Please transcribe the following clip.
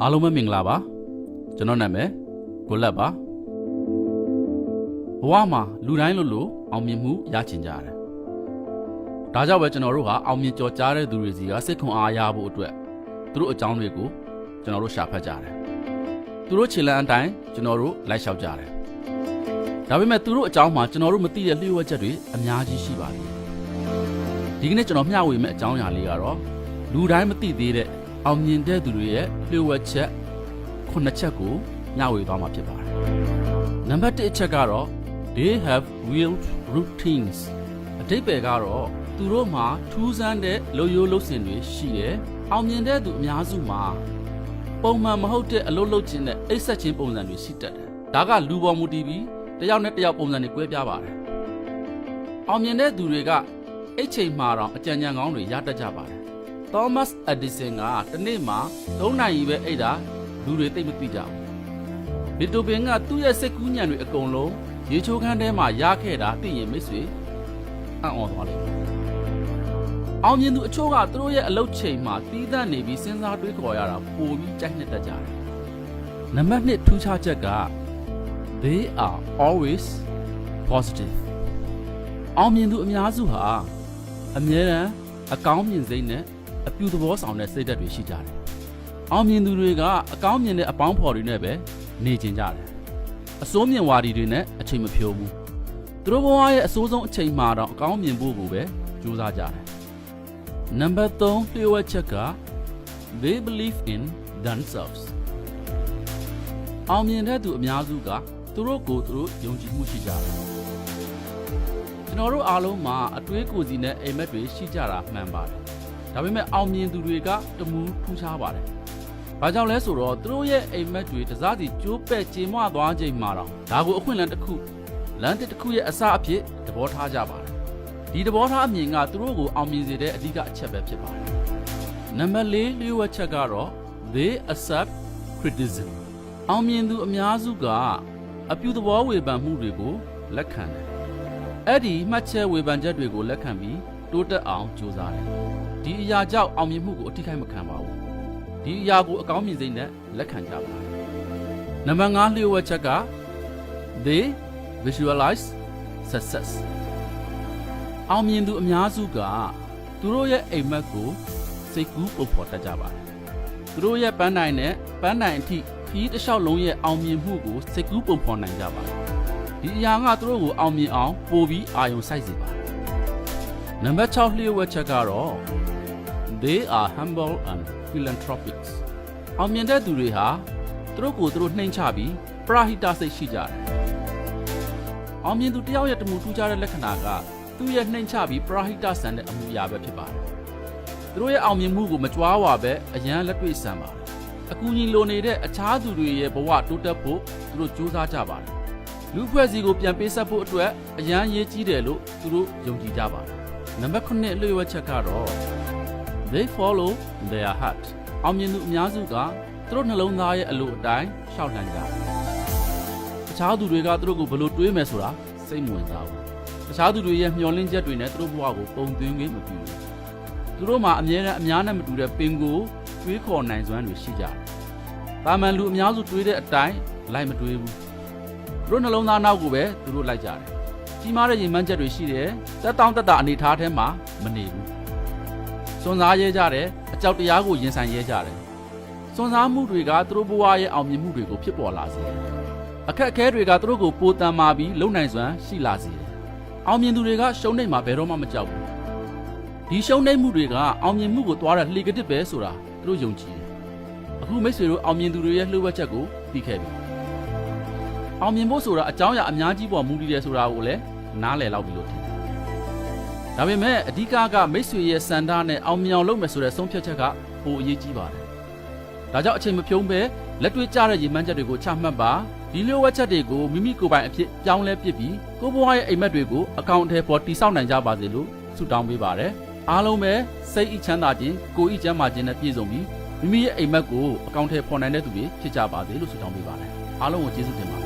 အားလုံးပဲမင်္ဂလာပါကျွန်တော်နာမည်ကိုလက်ပါဘဝမှာလူတိုင်းလိုလိုအောင်မြင်မှုရချင်ကြတယ်ဒါကြောင့်ပဲကျွန်တော်တို့ဟာအောင်မြင်ကြော်ကြားတဲ့သူတွေစီကစိတ်ခွန်အားရဖို့အတွက်သူတို့အကြောင်းတွေကိုကျွန်တော်တို့ရှာဖတ်ကြတယ်သူတို့ခြေလမ်းအတိုင်းကျွန်တော်တို့လိုက်လျှောက်ကြတယ်ဒါပေမဲ့သူတို့အကြောင်းမှာကျွန်တော်တို့မသိတဲ့လျှို့ဝှက်ချက်တွေအများကြီးရှိပါသေးတယ်ဒီကနေ့ကျွန်တော်မျှဝေမယ့်အကြောင်းအရာလေးကတော့လူတိုင်းမသိသေးတဲ့ အောင်မြင်တဲ့သူတွေရဲ့လျှို့ဝှက်ချက်ခုနှစ်ချက်ကိုမျှဝေသွားမှာဖြစ်ပါတယ်။နံပါတ်1အချက်ကတော့ they have real routines အတိတ်ပဲကတော့သူတို့မှာထူးဆန်းတဲ့လုံယိုးလုံစင်တွေရှိတယ်။အောင်မြင်တဲ့သူအများစုမှာပုံမှန်မဟုတ်တဲ့အလုပ်လုပ်ခြင်းနဲ့အိပ်ဆက်ခြင်းပုံစံတွေရှိတတ်တယ်။ဒါကလူပေါ်မူတည်ပြီးတစ်ယောက်နဲ့တစ်ယောက်ပုံစံတွေကွဲပြားပါတယ်။အောင်မြင်တဲ့သူတွေကအိတ်ချိန်မှာတော့အကြံဉာဏ်ကောင်းတွေရတတ်ကြပါတယ်။ Thomas Edison ကတစ်နေ့မှာ3နာရီပဲအိတ်တာလူတွေသိပ်မသိကြဘူး။ဘီတိုပင်ကသူ့ရဲ့စိတ်ကူးညံတွေအကုန်လုံးရေချိုးခန်းထဲမှာရခဲ့တာသိရင်မိတ်ဆွေအံ့ဩသွားလိမ့်မယ်။အောင်မြင်သူအချို့ကသူတို့ရဲ့အလုပ်ချိန်မှာတီးသန့်နေပြီးစဉ်းစားတွေးခေါ်ရတာပိုပြီးကြိုက်နှစ်တတ်ကြတယ်။နံပါတ်1ထူးခြားချက်က they are always positive အောင်မြင်သူအများစုဟာအမြဲတမ်းအကောင်းမြင်စိတ်နဲ့ အပြူသဘောဆောင်တဲ့စိတ်ဓာတ်တွေရှိကြတယ်။အောင်မြင်သူတွေကအကောင်းမြင်တဲ့အပေါင်းဖော်တွေနဲ့ပဲနေကျင်ကြတယ်။အစိုးမြင်ဝါဒီတွေနဲ့အချိန်မဖြိုးဘူး။သူတို့ဘဝရဲ့အဆိုးဆုံးအချိန်မှာတော့အကောင်းမြင်ဖို့ကိုပဲကြိုးစားကြတယ်။နံပါတ်3လျှို့ဝှက်ချက်က they believe in themselves အောင်မြင်တဲ့သူအများစုကသူတို့ကိုယ်သူတို့ယုံကြည်မှုရှိကြတယ်။ကျွန်တော်တို့အားလုံးမှာအတွေးကိုယ်စီနဲ့အိမ်မက်တွေရှိကြတာမှန်ပါတယ်။ ဒါပေမဲ့အောင်မြင်သူတွေကတမူထူးခြားပါတယ်။ဘာကြောင့်လဲဆိုတော့သူတို့ရဲ့အိမ်မက်တွေတစားစီကျိုးပဲ့ကြေမွသွားချိန်မှာတော့ဒါကိုအခွင့်အလမ်းတစ်ခုလမ်းတစ်တစ်ခုရဲ့အစအဖြစ်သဘောထားကြပါတယ်။ဒီသဘောထားအမြင်ကသူတို့ကိုအောင်မြင်စေတဲ့အဓိကအချက်ပဲဖြစ်ပါတယ်။နံပါတ်၄လျှို့ဝှက်ချက်ကတော့ they accept criticism အောင်မြင်သူအများစုကအပြုသဘောဝေဖန်မှုတွေကိုလက်ခံတယ်။အဲ့ဒီမှတ်ချက်ဝေဖန်ချက်တွေကိုလက်ခံပြီး တိုးတက်အောင်ကြိုးစားတယ်။ဒီအရာကြောင့်အောင်မြင်မှုကိုအထိခိုက်မခံပါဘူး။ဒီအရာကိုအကောင်းမြင်စိတ်နဲ့လက်ခံကြပါတယ်။နံပါတ်5လျှို့ဝှက်ချက်က they visualize success အောင်မြင်သူအများစုကသူတို့ရဲ့အိမ်မက်ကိုစိတ်ကူးပုံဖော်တတ်ကြပါတယ်။သူတို့ရဲ့ပန်းတိုင်နဲ့ပန်းတိုင်အထိခီးတစ်လျှောက်လုံးရဲ့အောင်မြင်မှုကိုစိတ်ကူးပုံဖော်နိုင်ကြပါတယ်။ဒီအရာကသူတို့ကိုအောင်မြင်အောင်ပိုပြီးအာရုံစိုက်စေပါတယ်။ နံပါတ်6လျှို့ဝှက်ချက်ကတော့ they are humble and philanthropic အောင်မြင်တဲ့သူတွေဟာသူတို့ကိုယ်သူတို့နှိမ်ချပြီးပရာဟိတစိတ်ရှိကြတယ်။အောင်မြင်သူတယောက်ရဲ့တမှုထူးခြားတဲ့လက္ခဏာကသူ့ရဲ့နှိမ်ချပြီးပရာဟိတဆန်တဲ့အမှုအရာပဲဖြစ်ပါတယ်။သူတို့ရဲ့အောင်မြင်မှုကိုမကြွားဝါပဲအရန်လက်တွေ့ဆန်ပါတယ်။အကူအညီလိုနေတဲ့အခြားသူတွေရဲ့ဘဝတိုးတက်ဖို့သူတို့ကြိုးစားကြပါတယ်။လူဖွဲ့စည်းကိုပြန်ပေးဆက်ဖို့အတွက်အရန်ရေးကြီးတယ်လို့သူတို့ယုံကြည်ကြပါတယ်။ နံပါတ်9အလွှဲဝက်ချက်ကတော့ they follow their heart အောင်မြင်သူအများစုကသူတို့နှလုံးသားရဲ့အလိုအတိုင်းရှောက်လှမ်းကြတယ်။အခြားသူတွေကသူတို့ကိုဘယ်လိုတွေးမယ်ဆိုတာစိတ်မဝင်စားဘူး။အခြားသူတွေရဲ့မျှော်လင့်ချက်တွေနဲ့သူတို့ဘဝကိုပုံသွင်းခွင့်မပြုဘူး။သူတို့မှာအမြဲတမ်းအများနဲ့မတူတဲ့ပင်ကိုတွေးခေါ်နိုင်စွမ်းတွေရှိကြတယ်။တာမန်လူအများစုတွေးတဲ့အတိုင်းလိုက်မတွေးဘူး။သူတို့နှလုံးသားနောက်ကိုပဲသူတို့လိုက်ကြတယ်။ ကြီးမားတဲ့ရင်မှန်းချက်တွေရှိတယ်။တက်တောင့်တက်တာအနေထားထဲမှာမနေဘူး။စွန့်စားရဲကြတယ်။အကြောက်တရားကိုရင်ဆိုင်ရဲကြတယ်။စွန့်စားမှုတွေကသူတို့ဘဝရဲ့အောင်မြင်မှုတွေကိုဖြစ်ပေါ်လာစေတယ်။အခက်အခဲတွေကသူတို့ကိုပိုတန်မာပြီးလုံနိုင်စွမ်းရှိလာစေတယ်။အောင်မြင်သူတွေကရှုံးနေမှာဘယ်တော့မှမကြောက်ဘူး။ဒီရှုံးနေမှုတွေကအောင်မြင်မှုကိုတွားတဲ့လှေကတစ်ပဲဆိုတာသူတို့ယုံကြည်တယ်။အခုမိတ်ဆွေတို့အောင်မြင်သူတွေရဲ့လှုပ်ဝက်ချက်ကိုသိခဲ့ပြီ။အောင်မြင်ဖို့ဆိုတာအကြောင်းအရာအများကြီးပေါ်မူတည်တယ်ဆိုတာကိုလည်း နားလည်လောက်ပြီလို့ထင်တယ်။ဒါပေမဲ့အဓိကကမိတ်ဆွေရဲ့စန္ဒနဲ့အောင်မြင်အောင်လုပ်မယ်ဆိုတဲ့ဆုံးဖြတ်ချက်ကပိုအရေးကြီးပါတယ်။ဒါကြောင့်အချိန်မဖြုံးပဲလက်တွေ့ကျတဲ့ရည်မှန်းချက်တွေကိုချမှတ်ပါဒီလိုဝက်ချက်တွေကိုမိမိကိုယ်ပိုင်အဖြစ်ပြောင်းလဲပစ်ပြီးကိုယ့်ဘဝရဲ့အိမ်မက်တွေကိုအကောင့်အထည်ပေါ်တိစောက်နိုင်ကြပါစေလို့ဆုတောင်းပေးပါရစေ။အားလုံးပဲစိတ်ဤချမ်းသာခြင်းကိုယ်ဤကျမ်းမာခြင်းနဲ့ပြည့်စုံပြီးမိမိရဲ့အိမ်မက်ကိုအကောင့်အထည်ပေါ်နိုင်တဲ့သူတွေဖြစ်ကြပါစေလို့ဆုတောင်းပေးပါရစေ။အားလုံးကိုကျေးဇူးတင်ပါ